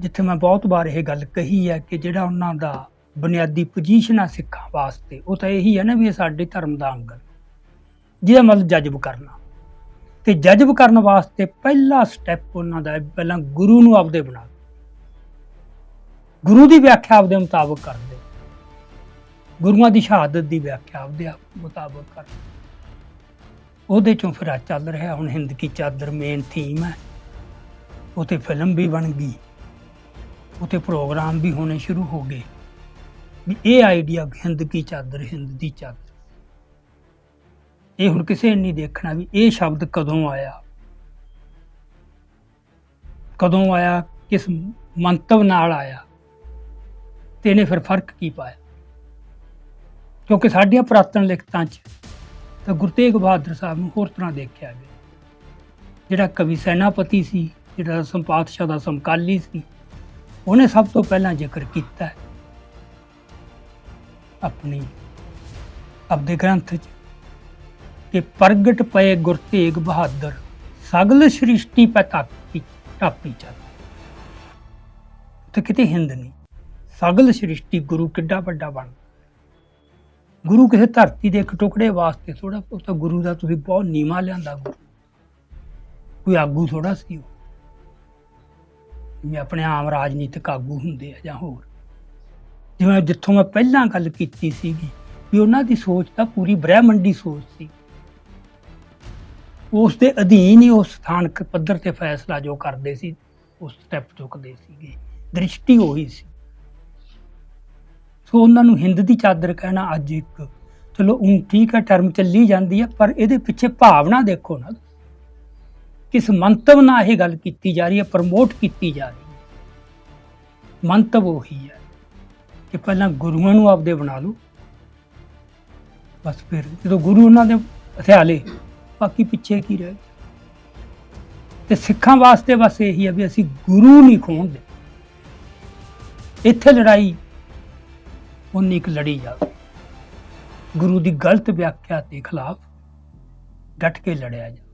ਜਿੱਥੇ ਮੈਂ ਬਹੁਤ ਵਾਰ ਇਹ ਗੱਲ ਕਹੀ ਹੈ ਕਿ ਜਿਹੜਾ ਉਹਨਾਂ ਦਾ ਬੁਨਿਆਦੀ ਪੋਜੀਸ਼ਨ ਆ ਸਿੱਖਾਂ ਵਾਸਤੇ, ਉਹ ਤਾਂ ਇਹੀ ਹੈ ਨਾ ਵੀ ਇਹ ਸਾਡੇ ਧਰਮ ਦਾ ਅੰਗ ਜਿਹਦਾ ਮਤਲਬ ਜਜ਼ਬ ਕਰਨਾ। ਤੇ ਜਜ਼ਬ ਕਰਨ ਵਾਸਤੇ ਪਹਿਲਾ ਸਟੈਪ ਉਹਨਾਂ ਦਾ ਪਹਿਲਾਂ ਗੁਰੂ ਨੂੰ ਆਪਦੇ ਬਣਾ ਗੁਰੂ ਦੀ ਵਿਆਖਿਆ ਆਪਦੇ ਮੁਤਾਬਕ ਕਰਦੇ। ਗੁਰੂਆਂ ਦੀ ਸ਼ਹਾਦਤ ਦੀ ਵਿਆਖਿਆ ਆਪਦੇ ਮੁਤਾਬਕ ਕਰਦੇ। ਉਹਦੇ ਚੋਂ ਫਿਰ ਆ ਚੱਲ ਰਿਹਾ, ਹੁਣ ਹਿੰਦ ਕੀ ਚਾਦਰ ਮੇਨ ਥੀਮ ਹੈ। ਉਹ ਉਤੇ ਫਿਲਮ ਵੀ ਬਣ ਗਈ। ਉਤੇ ਪ੍ਰੋਗਰਾਮ ਵੀ ਹੋਣੇ ਸ਼ੁਰੂ ਹੋ ਗਏ। ਵੀ ਇਹ ਆਈਡੀਆ ਹਿੰਦ ਕੀ ਚਾਦਰ, ਹਿੰਦ ਦੀ ਚਾਦਰ। ਇਹ ਹੁਣ ਕਿਸੇ ਨੇ ਨਹੀਂ ਦੇਖਣਾ ਵੀ ਇਹ ਸ਼ਬਦ ਕਦੋਂ ਆਇਆ। ਕਦੋਂ ਆਇਆ, ਕਿਸ ਮੰਤਵ ਨਾਲ ਆਇਆ ਤੇ ਇਹਨੇ ਫਿਰ ਫ਼ਰਕ ਕੀ ਪਾਇਆ? ਕਿਉਂਕਿ ਸਾਡੀਆਂ ਪੁਰਾਤਨ ਲਿਖਤਾਂ 'ਚ ਤਾਂ ਗੁਰੂ ਤੇਗ ਬਹਾਦਰ ਸਾਹਿਬ ਨੂੰ ਹੋਰ ਤਰ੍ਹਾਂ ਦੇਖਿਆ ਗਿਆ। ਜਿਹੜਾ ਕਵੀ ਸੈਨਾਪਤੀ ਸੀ, ਜਿਹੜਾ ਸੰਪਾਦਸ਼ਾਹ ਦਾ ਸਮਕਾਲੀ ਸੀ ਉਹਨੇ ਸਭ ਤੋਂ ਪਹਿਲਾਂ ਜ਼ਿਕਰ ਕੀਤਾ ਹੈ ਆਪਣੀ, ਆਪਦੇ ਗ੍ਰੰਥ 'ਚ ਕਿ ਪ੍ਰਗਟ ਪਏ ਗੁਰ ਤੇਗ ਬਹਾਦਰ ਸਗਲ ਸ੍ਰਿਸ਼ਟੀ ਪਤਾਪੀ ਟਾਪੀ ਚੱਲ। ਤੇ ਕਿਤੇ ਹਿੰਦ ਨਹੀਂ। ਸਗਲ ਸ੍ਰਿਸ਼ਟੀ ਗੁਰੂ ਕਿੱਡਾ ਵੱਡਾ ਬਣ ਗੁਰੂ ਕਿਸੇ ਧਰਤੀ ਦੇ ਇੱਕ ਟੁਕੜੇ ਵਾਸਤੇ ਥੋੜਾ ਉਹ ਤਾਂ ਗੁਰੂ ਦਾ ਤੁਸੀਂ ਬਹੁਤ ਨੀਵਾ ਲਿਆਂਦਾ ਗੁਰੂ। ਕੋਈ ਆਗੂ ਥੋੜਾ ਸੀ ਉਹ। ਜਿਵੇਂ ਆਪਣੇ ਆਮ ਰਾਜਨੀਤਿਕ ਆਗੂ ਹੁੰਦੇ ਆ ਜਾਂ ਹੋਰ। ਜਿਵੇਂ ਜਿੱਥੋਂ ਮੈਂ ਪਹਿਲਾਂ ਗੱਲ ਕੀਤੀ ਸੀਗੀ ਵੀ ਉਹਨਾਂ ਦੀ ਸੋਚ ਤਾਂ ਪੂਰੀ ਬ੍ਰਹਿਮੰਡੀ ਸੋਚ ਸੀ। ਉਸ ਦੇ ਅਧੀਨ ਹੀ ਉਹ ਸਥਾਨਕ ਪੱਧਰ ਤੇ ਫੈਸਲਾ ਜੋ ਕਰਦੇ ਸੀ, ਉਸ ਸਟੈਪ ਚੁੱਕਦੇ ਸੀਗੇ। ਦ੍ਰਿਸ਼ਟੀ ਉਹੀ ਸੀ। ਸੋ ਉਹਨਾਂ ਨੂੰ ਹਿੰਦ ਦੀ ਚਾਦਰ ਕਹਿਣਾ ਅੱਜ ਇੱਕ, ਚਲੋ ਉਹ ਠੀਕ ਹੈ ਟਰਮ ਚੱਲੀ ਜਾਂਦੀ ਹੈ, ਪਰ ਇਹਦੇ ਪਿੱਛੇ ਭਾਵਨਾ ਦੇਖੋ ਨਾ ਕਿਸ ਮੰਤਵ ਨਾਲ ਇਹ ਗੱਲ ਕੀਤੀ ਜਾ ਰਹੀ ਹੈ ਪ੍ਰਮੋਟ ਕੀਤੀ ਜਾ ਰਹੀ ਹੈ। ਮੰਤਵ ਉਹੀ ਹੈ ਕਿ ਪਹਿਲਾਂ ਗੁਰੂਆਂ ਨੂੰ ਆਪਦੇ ਬਣਾ ਲਓ। ਬਸ ਫਿਰ ਜਦੋਂ ਗੁਰੂ ਉਹਨਾਂ ਦੇ ਹਥਿਆਲੇ, ਬਾਕੀ ਪਿੱਛੇ ਕੀ ਰਹਿ ਗਿਆ। ਤੇ ਸਿੱਖਾਂ ਵਾਸਤੇ ਬਸ ਇਹੀ ਹੈ ਵੀ ਅਸੀਂ ਗੁਰੂ ਨਹੀਂ ਖੋਣਦੇ ਇੱਥੇ ਲੜਾਈ ਉਨੀ ਇੱਕ ਲੜੀ ਜਾਵੇ। ਗੁਰੂ ਦੀ ਗਲਤ ਵਿਆਖਿਆ ਦੇ ਖਿਲਾਫ ਡਟ ਕੇ ਲੜਿਆ ਜਾਵੇ।